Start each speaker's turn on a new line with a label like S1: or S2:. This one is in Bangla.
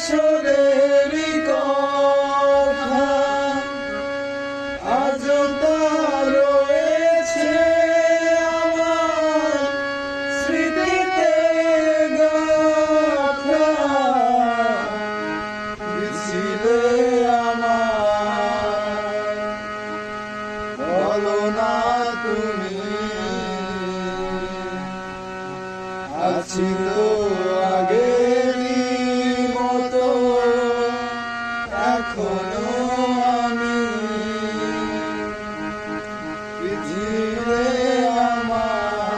S1: স্মৃতিতেরই কথা। আজ রয়েছে আমার স্মৃতিতে গাথা। ছিলে আমার। বলো না তুমি। আছি তো কোনো